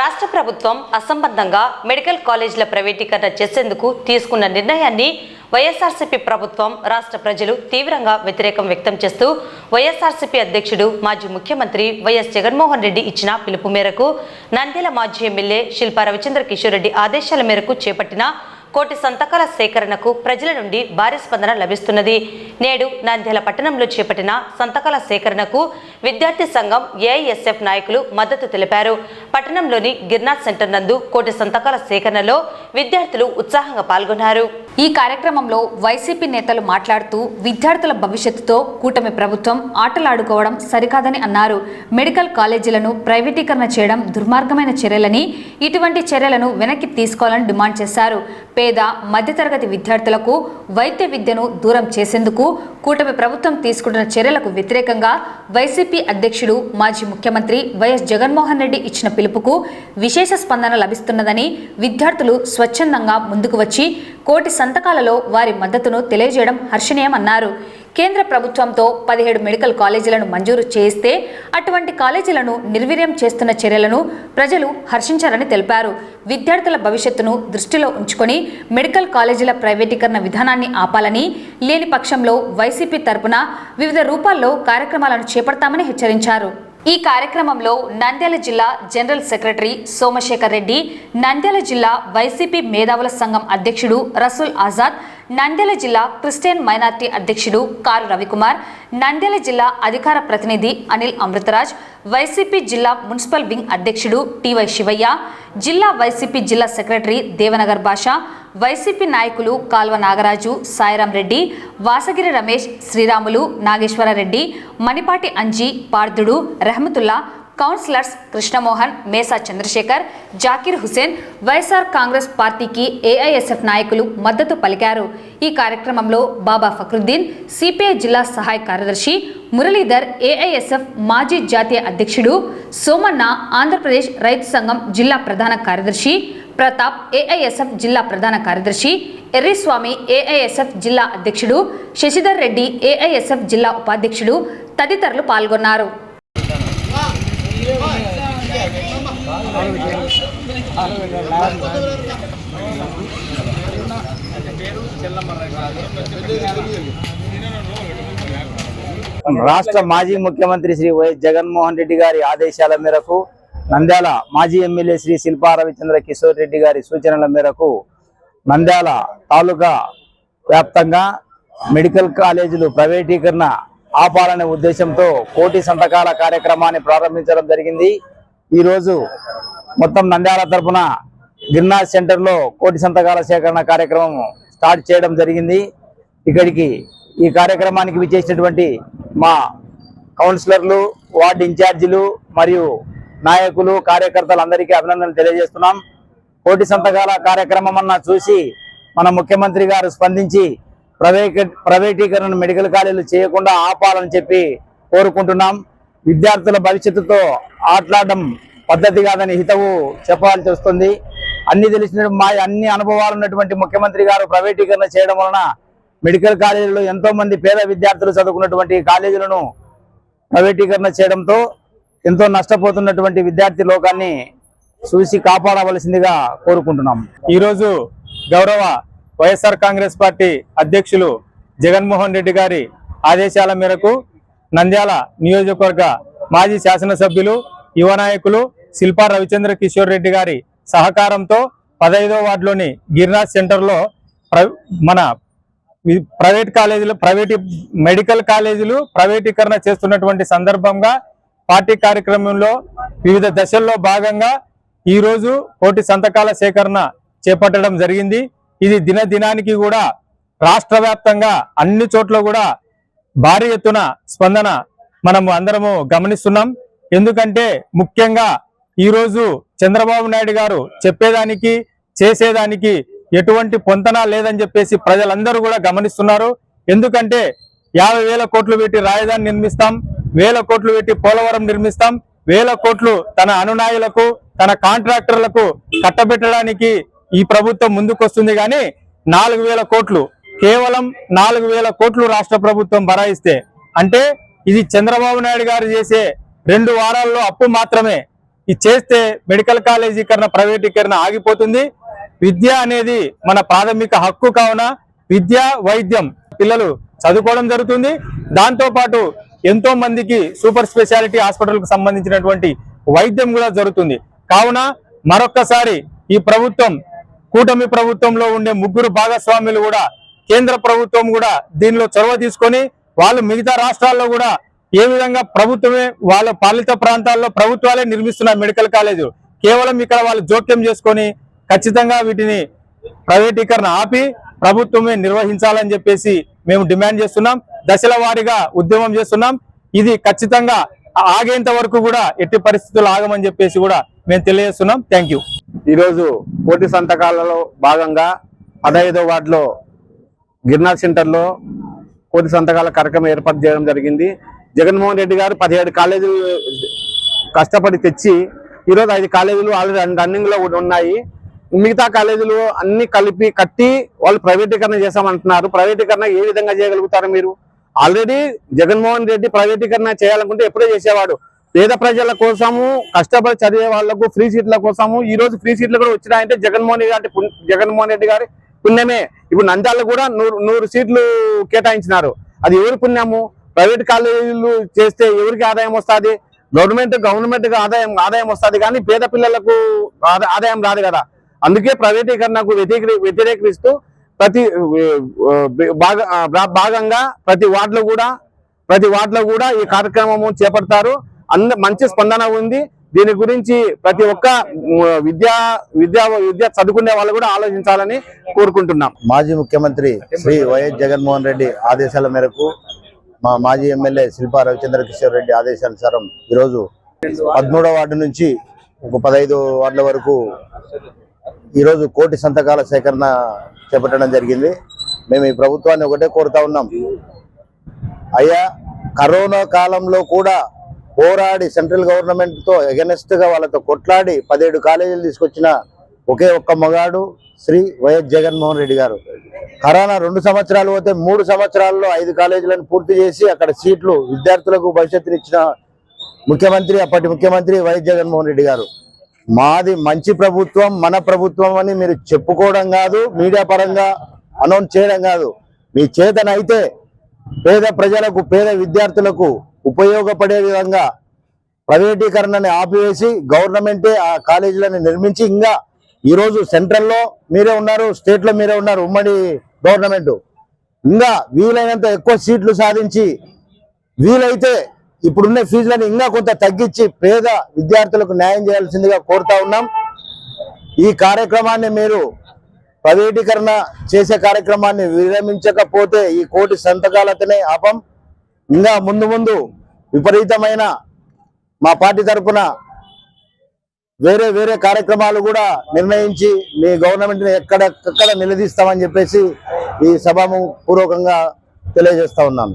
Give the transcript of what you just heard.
రాష్ట్ర ప్రభుత్వం అసంబద్ధంగా మెడికల్ కాలేజీల ప్రైవేటీకరణ చేసేందుకు తీసుకున్న నిర్ణయాన్ని వైఎస్ఆర్సీపీ ప్రభుత్వం రాష్ట్ర ప్రజలు తీవ్రంగా వ్యతిరేకం వ్యక్తం చేస్తూ వైఎస్ఆర్సీపీ అధ్యక్షుడు మాజీ ముఖ్యమంత్రి వైఎస్ జగన్మోహన్ రెడ్డి ఇచ్చిన పిలుపు మేరకు నంద్యాల మాజీ ఎమ్మెల్యే శిల్పా రవిచంద్ర కిషోర్ రెడ్డి ఆదేశాల మేరకు చేపట్టిన కోటి సంతకాల సేకరణకు ప్రజల నుండి భారీ స్పందన లభిస్తున్నది. నేడు నంద్యాల పట్టణంలో చేపట్టిన సంతకాల సేకరణకు విద్యార్థి సంఘం ఏఐఎస్ఎఫ్ నాయకులు మద్దతు తెలిపారు. పట్టణంలోని గిర్నాథ్ సెంటర్ నందు కోటి సంతకాల సేకరణలో విద్యార్థులు ఉత్సాహంగా పాల్గొన్నారు. ఈ కార్యక్రమంలో వైసీపీ నేతలు మాట్లాడుతూ విద్యార్థుల భవిష్యత్తుతో కూటమి ప్రభుత్వం ఆటలాడుకోవడం సరికాదని అన్నారు. మెడికల్ కాలేజీలను ప్రైవేటీకరణ చేయడం దుర్మార్గమైన చర్యలని ఇటువంటి చర్యలను వెనక్కి తీసుకోవాలని డిమాండ్ చేశారు. పేద మధ్యతరగతి విద్యార్థులకు వైద్య విద్యను దూరం చేసేందుకు కూటమి ప్రభుత్వం తీసుకుంటున్న చర్యలకు వ్యతిరేకంగా వైసీపీ అధ్యక్షుడు మాజీ ముఖ్యమంత్రి వైఎస్ జగన్మోహన్ రెడ్డి ఇచ్చిన పిలుపుకు విశేష స్పందన లభిస్తున్నదని విద్యార్థులు స్వచ్ఛందంగా ముందుకు వచ్చి కోటి సంతకాలలో వారి మద్దతును తెలియజేయడం హర్షణీయమన్నారు. కేంద్ర ప్రభుత్వంతో పదిహేడు మెడికల్ కాలేజీలను మంజూరు చేయిస్తే అటువంటి కాలేజీలను నిర్వీర్యం చేస్తున్న చర్యలను ప్రజలు హర్షించారని తెలిపారు. విద్యార్థుల భవిష్యత్తును దృష్టిలో ఉంచుకొని మెడికల్ కాలేజీల ప్రైవేటీకరణ విధానాన్ని ఆపాలని లేని పక్షంలో వైసీపీ తరపున వివిధ రూపాల్లో కార్యక్రమాలను చేపడతామని హెచ్చరించారు. ఈ కార్యక్రమంలో నంద్యాల జిల్లా జనరల్ సెక్రటరీ సోమశేఖర్ రెడ్డి నంద్యాల జిల్లా వైసీపీ మేధావుల సంఘం అధ్యక్షుడు రసూల్ ఆజాద్ నంద్యాల జిల్లా క్రిస్టియన్ మైనార్టీ అధ్యక్షుడు కారు రవికుమార్ నంద్యాల జిల్లా అధికార ప్రతినిధి అనిల్ అమృతరాజ్ వైసీపీ జిల్లా మున్సిపల్ వింగ్ అధ్యక్షుడు టివై శివయ్య జిల్లా వైసీపీ జిల్లా సెక్రటరీ దేవనగర్ భాష వైసీపీ నాయకులు కాల్వ నాగరాజు సాయిరాం రెడ్డి వాసగిరి రమేష్ శ్రీరాములు నాగేశ్వరరెడ్డి మణిపాటి అంజీ పార్థుడు రెహమతుల్లా కౌన్సిలర్స్ కృష్ణమోహన్ మేసా చంద్రశేఖర్ జాకీర్ హుసేన్ వైఎస్ఆర్ కాంగ్రెస్ పార్టీకి ఏఐఎస్ఎఫ్ నాయకులు మద్దతు పలికారు. ఈ కార్యక్రమంలో బాబా ఫక్రుద్దీన్ సిపిఐ జిల్లా సహాయ కార్యదర్శి మురళీధర్ ఏఐఎస్ఎఫ్ మాజీ జాతీయ అధ్యక్షుడు సోమన్న ఆంధ్రప్రదేశ్ రైతు సంఘం జిల్లా ప్రధాన కార్యదర్శి ప్రతాప్ ఏఐఎస్ఎఫ్ జిల్లా ప్రధాన కార్యదర్శి ఎర్రిస్వామి ఏఐఎస్ఎఫ్ జిల్లా అధ్యక్షుడు శశిధర్ రెడ్డి ఏఐఎస్ఎఫ్ జిల్లా ఉపాధ్యక్షుడు తదితరులు పాల్గొన్నారు. రాష్ట్ర మాజీ ముఖ్యమంత్రి శ్రీ వైఎస్ జగన్మోహన్ రెడ్డి గారి ఆదేశాల మేరకు నంద్యాల మాజీ ఎమ్మెల్యే శ్రీ శిల్పా రవిచంద్ర కిషోర్ రెడ్డి గారి సూచనల మేరకు నంద్యాల తాలూకా వ్యాప్తంగా మెడికల్ కాలేజీలు ప్రైవేటీకరణ ఆపాలనే ఉద్దేశంతో కోటి సంతకాల కార్యక్రమాన్ని ప్రారంభించడం జరిగింది. ఈరోజు మొత్తం నంద్యాల తరపున గిర్నాథ్ సెంటర్లో కోటి సంతకాల సేకరణ కార్యక్రమం స్టార్ట్ చేయడం జరిగింది. ఇక్కడికి ఈ కార్యక్రమానికి విచ్చేసినటువంటి మా కౌన్సిలర్లు వార్డు ఇన్ఛార్జీలు మరియు నాయకులు కార్యకర్తలు అందరికీ అభినందనలు తెలియజేస్తున్నాం. కోటి సంతకాల కార్యక్రమం అన్న చూసి మన ముఖ్యమంత్రి గారు స్పందించి ప్రైవేట్ ప్రైవేటీకరణ మెడికల్ కాలేజీలు చేయకుండా ఆపాలని చెప్పి కోరుకుంటున్నాం. విద్యార్థుల భవిష్యత్తుతో ఆటలాడడం పద్ధతి కాదని హితవు చెప్పాల్సి వస్తుంది. అన్ని తెలిసిన మా అన్ని అనుభవాలు ఉన్నటువంటి ముఖ్యమంత్రి గారు ప్రైవేటీకరణ చేయడం వలన మెడికల్ కాలేజీలో ఎంతో మంది పేద విద్యార్థులు చదువుకున్నటువంటి కాలేజీలను ప్రైవేటీకరణ చేయడంతో ఎంతో నష్టపోతున్నటువంటి విద్యార్థి లోకాన్ని చూసి కాపాడవలసిందిగా కోరుకుంటున్నాం. ఈరోజు గౌరవ వైఎస్ఆర్ కాంగ్రెస్ పార్టీ అధ్యక్షులు జగన్మోహన్ రెడ్డి గారి ఆదేశాల మేరకు నంద్యాల నియోజకవర్గ మాజీ శాసనసభ్యులు యువ నాయకులు శిల్పా రవిచంద్ర కిషోర్ రెడ్డి గారి సహకారంతో పదహైదో వార్డులోని గిరినాథ్ సెంటర్లో ప్ర- మన ప్రైవేట్ కాలేజీలు ప్రైవేట్ మెడికల్ కాలేజీలు ప్రైవేటీకరణ చేస్తున్నటువంటి సందర్భంగా పార్టీ కార్యక్రమంలో వివిధ దశల్లో భాగంగా ఈరోజు కోటి సంతకాల సేకరణ చేపట్టడం జరిగింది. ఇది దినదినానికి కూడా రాష్ట్ర వ్యాప్తంగా అన్ని చోట్ల కూడా భారీ ఎత్తున స్పందన మనము అందరము గమనిస్తున్నాం. ఎందుకంటే ముఖ్యంగా ఈరోజు చంద్రబాబు నాయుడు గారు చెప్పేదానికి చేసేదానికి ఎటువంటి పొంతన లేదని చెప్పేసి ప్రజలందరూ కూడా గమనిస్తున్నారు. ఎందుకంటే యాభై వేల కోట్లు పెట్టి రాజధాని నిర్మిస్తాం వేల కోట్లు పెట్టి పోలవరం నిర్మిస్తాం వేల కోట్లు తన అనునాయులకు తన కాంట్రాక్టర్లకు కట్టబెట్టడానికి ఈ ప్రభుత్వం ముందుకొస్తుంది. కానీ నాలుగు వేల కోట్లు కేవలం నాలుగు వేల కోట్లు రాష్ట్ర ప్రభుత్వం బరాయిస్తే అంటే ఇది చంద్రబాబు నాయుడు గారు చేసే రెండు వారాల్లో అప్పు మాత్రమే. ఇది చేస్తే మెడికల్ కాలేజీకరణ ప్రైవేటీకరణ ఆగిపోతుంది. విద్య అనేది మన ప్రాథమిక హక్కు కావున విద్య వైద్యం పిల్లలు చదువుకోవడం జరుగుతుంది. దాంతోపాటు ఎంతో మందికి సూపర్ స్పెషాలిటీ హాస్పిటల్కు సంబంధించినటువంటి వైద్యం కూడా జరుగుతుంది. కావున మరొక్కసారి ఈ ప్రభుత్వం కూటమి ప్రభుత్వంలో ఉండే ముగ్గురు భాగస్వాములు కూడా కేంద్ర ప్రభుత్వం కూడా దీనిలో చొరవ తీసుకొని వాళ్ళు మిగతా రాష్ట్రాల్లో కూడా ఏ విధంగా ప్రభుత్వమే వాళ్ళ పాలిత ప్రాంతాల్లో ప్రభుత్వాలే నిర్మిస్తున్న మెడికల్ కాలేజు కేవలం ఇక్కడ వాళ్ళు జోక్యం చేసుకొని ఖచ్చితంగా వీటిని ప్రైవేటీకరణ ఆపి ప్రభుత్వమే నిర్వహించాలని చెప్పేసి మేము డిమాండ్ చేస్తున్నాం. దశల వారీగా ఉద్యమం చేస్తున్నాం. ఇది ఖచ్చితంగా ఆగేంత వరకు కూడా ఎట్టి పరిస్థితులు ఆగమని చెప్పేసి కూడా మేము తెలియజేస్తున్నాం. Thank you. ఈరోజు కోటి సంతకాలలో భాగంగా పదహైదో వార్డులో గిర్నార్ సెంటర్లో కోటి సంతకాల కార్యక్రమం ఏర్పాటు చేయడం జరిగింది. జగన్మోహన్ రెడ్డి గారు పదిహేడు కాలేజీలు కష్టపడి తెచ్చి ఈరోజు ఐదు కాలేజీలు ఆల్రెడీ రన్నింగ్లో ఉన్నాయి. మిగతా కాలేజీలు అన్ని కలిపి కట్టి వాళ్ళు ప్రైవేటీకరణ చేస్తామంటున్నారు ప్రైవేటీకరణ ఏ విధంగా చేయగలుగుతారు మీరు? ఆల్రెడీ జగన్మోహన్ రెడ్డి ప్రైవేటీకరణ చేయాలనుకుంటే ఎప్పుడో చేసేవాడు. పేద ప్రజల కోసము కష్టపడి చదివే వాళ్ళకు ఫ్రీ సీట్ల కోసము ఈ రోజు ఫ్రీ సీట్లు కూడా వచ్చినాయంటే జగన్మోహన్ రెడ్డి గారి జగన్మోహన్ రెడ్డి గారి పుణ్యమే. ఇప్పుడు నంద్యాల కూడా నూరు నూరు సీట్లు కేటాయించినారు. అది ఎవరి పుణ్యము? ప్రైవేట్ కాలేజీలు చేస్తే ఎవరికి ఆదాయం వస్తుంది? గవర్నమెంట్ గవర్నమెంట్ ఆదాయం ఆదాయం వస్తుంది కానీ పేద పిల్లలకు ఆదాయం రాదు కదా. అందుకే ప్రైవేటీకరణకు వ్యతిరేక వ్యతిరేకిస్తూ ప్రతి భాగ- భాగంగా ప్రతి వార్డులో కూడా ప్రతి వార్డులో కూడా ఈ కార్యక్రమము చేపడతారు. అంద మంచి స్పందన ఉంది. దీని గురించి ప్రతి ఒక్క విద్యా విద్యా విద్య చదువుకునే వాళ్ళు కూడా ఆలోచించాలని కోరుకుంటున్నాం. మాజీ ముఖ్యమంత్రి శ్రీ వైఎస్ జగన్మోహన్ రెడ్డి ఆదేశాల మేరకు మా మాజీ ఎమ్మెల్యే శిల్పా రవిచంద్ర కిషోర్ రెడ్డి ఆదేశానుసారం ఈరోజు పదమూడవ వార్డు నుంచి ఒక పదహైదు వార్డుల వరకు ఈరోజు కోటి సంతకాల సేకరణ చేపట్టడం జరిగింది. మేము ఈ ప్రభుత్వాన్ని ఒకటే కోరుతా ఉన్నాం. అయ్యా కరోనా కాలంలో కూడా పోరాడి సెంట్రల్ గవర్నమెంట్తో ఎగనెస్ట్గా వాళ్ళతో కొట్లాడి పదిహేడు కాలేజీలు తీసుకొచ్చిన ఒకే ఒక్క మగాడు శ్రీ వైఎస్ జగన్మోహన్ రెడ్డి గారు. కరోనా రెండు సంవత్సరాలు పోతే మూడు సంవత్సరాల్లో ఐదు కాలేజీలను పూర్తి చేసి అక్కడ సీట్లు విద్యార్థులకు భవిష్యత్తునిచ్చిన ముఖ్యమంత్రి అప్పటి ముఖ్యమంత్రి వైఎస్ జగన్మోహన్ రెడ్డి గారు. మాది మంచి ప్రభుత్వం మన ప్రభుత్వం అని మీరు చెప్పుకోవడం కాదు మీడియా పరంగా అనౌన్స్ చేయడం కాదు. మీ చేతనైతే పేద ప్రజలకు పేద విద్యార్థులకు ఉపయోగపడే విధంగా ప్రైవేటీకరణని ఆపివేసి గవర్నమెంటే ఆ కాలేజీలను నిర్మించి ఇంకా ఈరోజు సెంట్రల్లో మీరే ఉన్నారు స్టేట్లో మీరే ఉన్నారు ఉమ్మడి గవర్నమెంట్. ఇంకా వీలైనంత ఎక్కువ సీట్లు సాధించి వీలైతే ఇప్పుడున్న ఫీజులను ఇంకా కొంత తగ్గించి పేద విద్యార్థులకు న్యాయం చేయాల్సిందిగా కోరుతా ఉన్నాం. ఈ కార్యక్రమాన్ని మీరు ప్రైవేటీకరణ చేసే కార్యక్రమాన్ని విరమించకపోతే ఈ కోటి సంతకాలతోనే ఆపం. ఇంకా ముందు ముందు విపరీతమైన మా పార్టీ తరఫున వేరే వేరే కార్యక్రమాలు కూడా నిర్ణయించి మీ గవర్నమెంట్ని ఎక్కడెక్కడ నిలదీస్తామని చెప్పేసి ఈ సభము పూర్వకంగా తెలియజేస్తా ఉన్నాను.